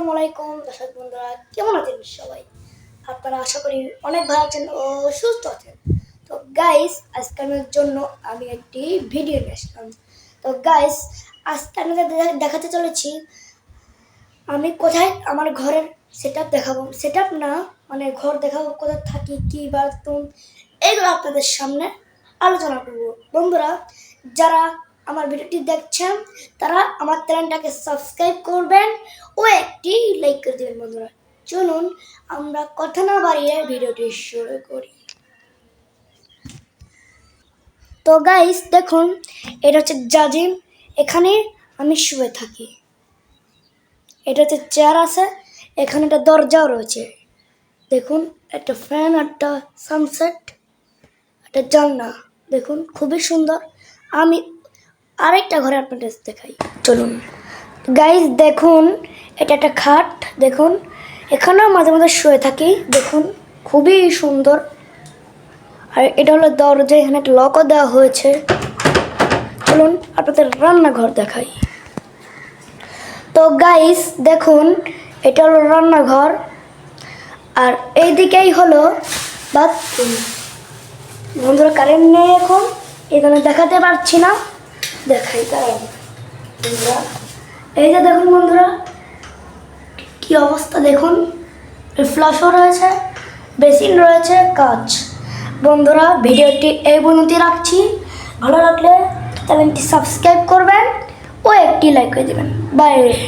আসসালামু আলাইকুম, দর্শক বন্ধুরা, কেমন আছেন সবাই? আপনারা আশা করি অনেক ভালো আছেন ও সুস্থ আছেন। তো গাইস আজকের জন্য আমি একটি ভিডিও নিয়ে আসলাম। তো গাইস আজকে আমি দেখাতে চলেছি, আমি কোথায় আমার ঘরের সেট দেখাবো। সেট না মানে ঘর দেখাবো, কোথায় থাকি, কী বাথরুম, এগুলো আপনাদের সামনে আলোচনা করব। বন্ধুরা, যারা আমার ভিডিওটি দেখছেন, তারা আমার চ্যানেলটাকে সাবস্ক্রাইব করবেন ও একটি লাইক করে দেবেন, বন্ধুরা। চলুন আমরা কথা না বাড়িয়ে ভিডিওটি শুরু করি। তো গাইস দেখুন, এটা হচ্ছে জাজিম এখানে আমি শুয়ে থাকি। এটা হচ্ছে চেয়ার আছে, এখানে একটা দরজাও রয়েছে। দেখুন, একটা ফ্যান একটা সানসেট একটা জানলা। দেখুন, খুবই সুন্দর। আমি আরেকটা ঘরে আপনাদের দেখাই। চলুন। গাইজ দেখুন, এটা একটা খাট, দেখুন। এখানেও মাঝে মাঝে শুয়ে থাকি, দেখুন, খুবই সুন্দর। আর এটা হলো দরজা, এখানে একটা লকও দেওয়া হয়েছে। চলুন, আপনাদের রান্নাঘর দেখাই। তো গাইস দেখুন, এটা হলো রান্নাঘর। আর এই দিকেই হলো বাথরুম বন্ধুরা কারেন্ট নেই এখন এখানে দেখাতে পারছি না। দেখাই কারেন্ট বন্ধুরা এই যে দেখুন বন্ধুরা, কি অবস্থা দেখুন। ফ্লাশও রয়েছে বেসিন রয়েছে, কাচ। বন্ধুরা, ভিডিওটি এই পর্যন্ত রাখছি। ভালো লাগলে চ্যানেলটি সাবস্ক্রাইব করবেন ও একটি লাইক করে দেবেন। বাই বন্ধু